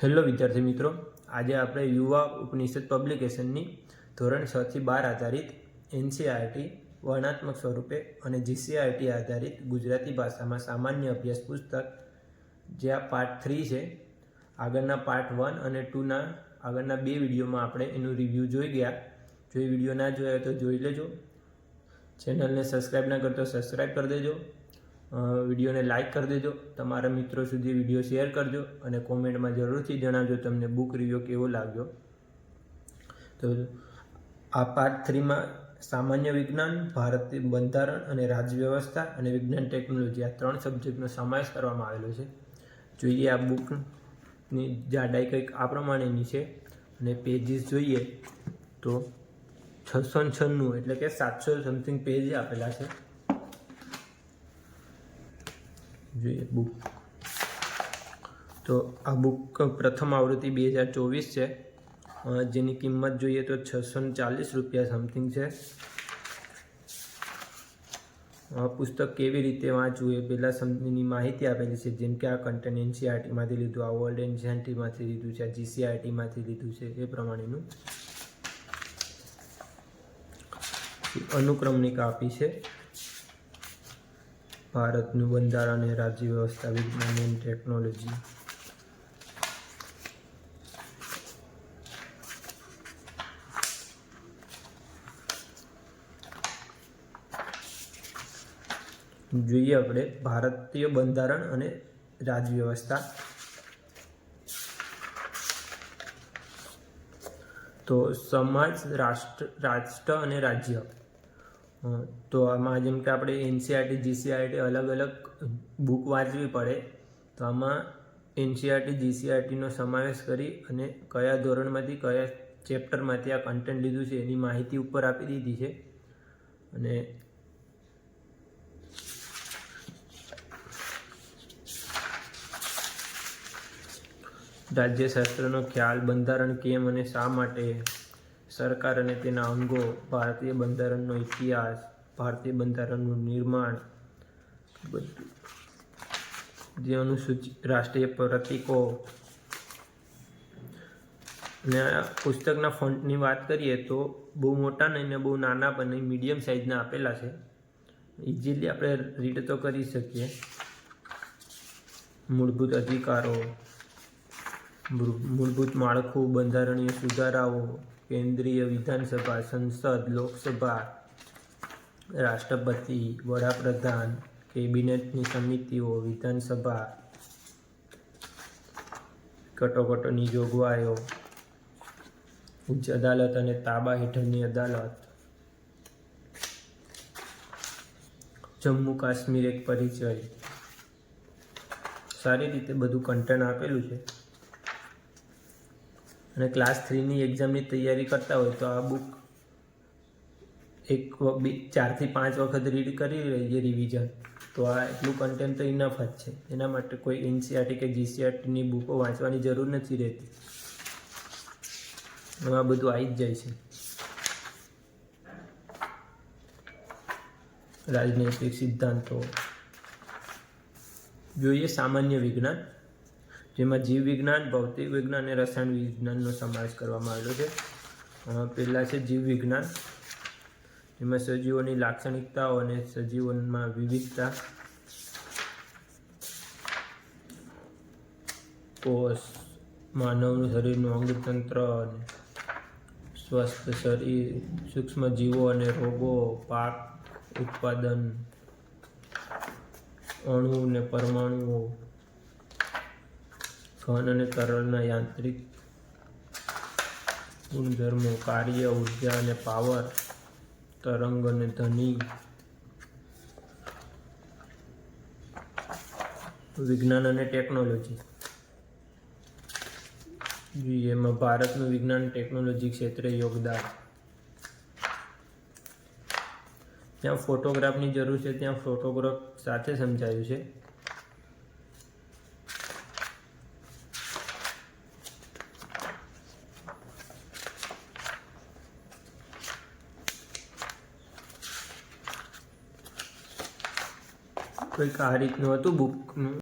Hello વિદ્યાર્થી મિત્રો, આજે આપણે યુવા ઉપનિષદ પબ્લિકેશનની ધોરણ છ થી બાર આધારિત એનસીઆરટી વર્ણાત્મક સ્વરૂપે અને જીસીઆરટી આધારિત ગુજરાતી ભાષામાં સામાન્ય અભ્યાસ પુસ્તક, જે આ પાર્ટ થ્રી છે. આગળના પાર્ટ વન અને ટુના આગળના બે વિડીયોમાં આપણે એનું રિવ્યૂ જોઈ ગયા. જો એ વીડિયો ના જોયા તો જોઈ લેજો. ચેનલને સબસ્ક્રાઈબ ના કરતો સબસ્ક્રાઈબ કરી દેજો. વિડીયોને લાઇક કરી દેજો. તમારા મિત્રો સુધી વીડિયો શેર કરજો અને કોમેન્ટમાં જરૂરથી જણાવજો તમને બુક રિવ્યૂ કેવો લાગ્યો. તો આ પાર્ટ થ્રીમાં સામાન્ય વિજ્ઞાન ભારતીય બંધારણ અને રાજવ્યવસ્થા અને વિજ્ઞાન ટેકનોલોજી આ ત્રણ સબ્જેક્ટનો સમાવેશ કરવામાં આવેલો છે. જોઈએ આ બુકની જાડાઈ કંઈક આ પ્રમાણેની છે અને પેજીસ જોઈએ તો છસો છન્નું એટલે કે સાતસો સમથિંગ પેજ આપેલા છે. જોઈએ બુક તો આ બુક પ્રથમ આવૃત્તિ બે હજાર ચોવીસ છે. જેની કિંમત જોઈએ તો છસો ચાલીસ રૂપિયા સમથિંગ છે. પુસ્તક કેવી રીતે વાંચવું એ પહેલાં સમજીની માહિતી આપેલી છે. જેમ કે આ કન્ટેન્ટ એનસીઆરટીમાંથી લીધું, આ વર્લ્ડ એનસીઆરટીમાંથી લીધું છે, આ જીસીઆરટીમાંથી લીધું છે, એ પ્રમાણેનું અનુક્રમણિકા આપી છે. ભારતનું બંધારણ અને રાજ્ય વ્યવસ્થા વિજ્ઞાન એન્ડ ટેકનોલોજી જોઈએ આપણે ભારતીય બંધારણ અને રાજ વ્યવસ્થા. તો સમાજ, રાષ્ટ્ર રાષ્ટ્ર અને રાજ્ય. તો આમાં જેમ કે આપણે એનસીઆરટી જીસીઆરટી અલગ અલગ બુક વાંચવી પડે, તો આમાં એનસીઆરટી જીસીઆરટીનો સમાવેશ કરી અને કયા ધોરણમાંથી કયા ચેપ્ટરમાંથી આ કન્ટેન્ટ લીધું છે એની માહિતી ઉપર આપી દીધી છે. અને રાજ્યશાસ્ત્રનો ખ્યાલ બંધારણ કેમ અને શા માટે સરકાર અને તેના અંગો ભારતીય બંધારણનો ઇતિહાસ, ભારતીય બંધારણનું નિર્માણ બધું જે અનુસૂચિત રાષ્ટ્રીય પ્રતીકો ને પુસ્તકના ફોન્ટની વાત કરીએ તો બહુ મોટા નહીં ને બહુ નાના પણ નહીં, મીડિયમ સાઇઝના આપેલા છે. ઇઝીલી આપણે રીડ તો કરી શકીએ. મૂળભૂત અધિકારો મૂળભૂત માળખું, બંધારણીય સુધારાઓ, કેન્દ્રીય વિધાનસભા, સંસદ, લોકસભા, રાષ્ટ્રપતિ, વડાપ્રધાન, કેબિનેટની સમિતિઓ, વિધાનસભા, કટોકટોની જોગવાઈઓ, ઉચ્ચ અદાલત અને તાબા હેઠળની અદાલત જમ્મુ કાશ્મીર એક પરિચય. સારી રીતે બધું કન્ટેન્ટ આપેલું છે. અને ક્લાસ થ્રીની એક્ઝામની તૈયારી કરતા હોય તો આ બુક એક બે, ચારથી પાંચ વખત રીડ કરી લઈએ રિવિઝન તો આ એટલું કન્ટેન્ટ તો ઇનફ જ છે. એના માટે કોઈ એનસીઆરટી કે જીસીઆરટીની બુકો વાંચવાની જરૂર નથી રહેતી. એમાં બધું આવી જ જાય છે. રાજનૈતિક સિદ્ધાંતો. જોઈએ સામાન્ય વિજ્ઞાન. જેમાં જીવ વિજ્ઞાન ભૌતિક વિજ્ઞાન અને રસાયણ વિજ્ઞાનનો સમાવેશ કરવામાં આવેલો છે. પહેલાં છે જીવ વિજ્ઞાન જેમાં સજીવોની લાક્ષણિકતાઓ અને સજીવોમાં વિવિધતા, કોષ, માનવનું શરીરનું અંગતંત્ર અને સ્વસ્થ શરીર સૂક્ષ્મ જીવો અને રોગો, પાક ઉત્પાદન અણુ અને પરમાણુઓ ઘન અને તરલના યાંત્રિક ગુણધર્મો, કાર્ય, ઊર્જા અને પાવર, તરંગ અને ધ્વનિ, વિજ્ઞાન અને ટેકનોલોજી. જોઈએ એમાં ભારતનું વિજ્ઞાન ટેકનોલોજી ક્ષેત્રે યોગદાન. જ્યાં ફોટોગ્રાફની જરૂર છે, ત્યાં ફોટોગ્રાફ સાથે સમજાયું છે. કંઈક આ રીતનું હતું બુકનું